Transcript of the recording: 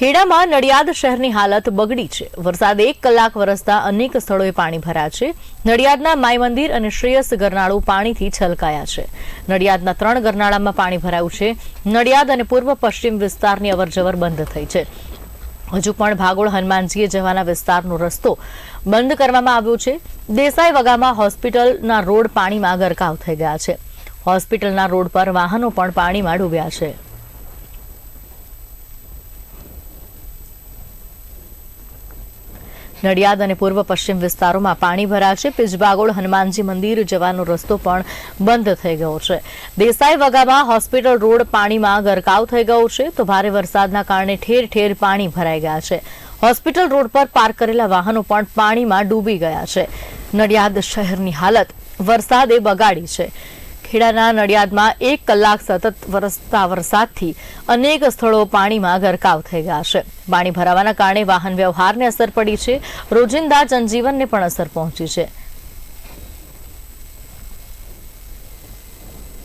ખેડામાં નડિયાદ શહેરની હાલત બગડી છે. વરસાદ એક કલાક વરસતા અનેક સ્થળોએ પાણી ભરાયા છે. નડિયાદના માઈ મંદિર અને શ્રેયસ ગરનાળું પાણીથી છલકાયા છે. નડિયાદના ત્રણ ગરનાળામાં પાણી ભરાયું છે. નડિયાદ અને પૂર્વ પશ્ચિમ વિસ્તારની અવરજવર બંધ થઈ છે. હજુ પણ ભાગોળ હનુમાનજીએ જવાના વિસ્તારનો રસ્તો બંધ કરવામાં આવ્યો છે. દેસાઈ વગામાં હોસ્પિટલના રોડ પાણીમાં ગરકાવ થઈ ગયા છે. હોસ્પિટલના રોડ પર વાહનો પણ પાણીમાં ડૂબ્યા છે. નડિયાદ અને પૂર્વ પશ્ચિમ વિસ્તારોમાં પાણી ભરાશે. પીજબાગોળ હનુમાનજી મંદિર જવાનો રસ્તો પણ બંધ થઈ ગયો છે. દેસાઈ વગામાં હોસ્પિટલ રોડ પાણીમાં ગરકાવ થઈ ગયો છે તો ભારે વરસાદના કારણે ઠેર ઠેર પાણી ભરાઈ ગયા છે. હોસ્પિટલ રોડ પર પાર્ક કરેલા વાહનો પણ પાણીમાં ડૂબી ગયા છે. નડિયાદ શહેરની હાલત વરસાદે બગાડી છે. ખેડાના નડિયાદમાં એક કલાક સતત વરસતા વરસાદથી અનેક સ્થળો પાણીમાં ગરકાવ થઈ ગયા છે. પાણી ભરાવાના કારણે વાહન વ્યવહારને અસર પડી છે. રોજિંદા જનજીવનને પણ અસર પહોંચી છે.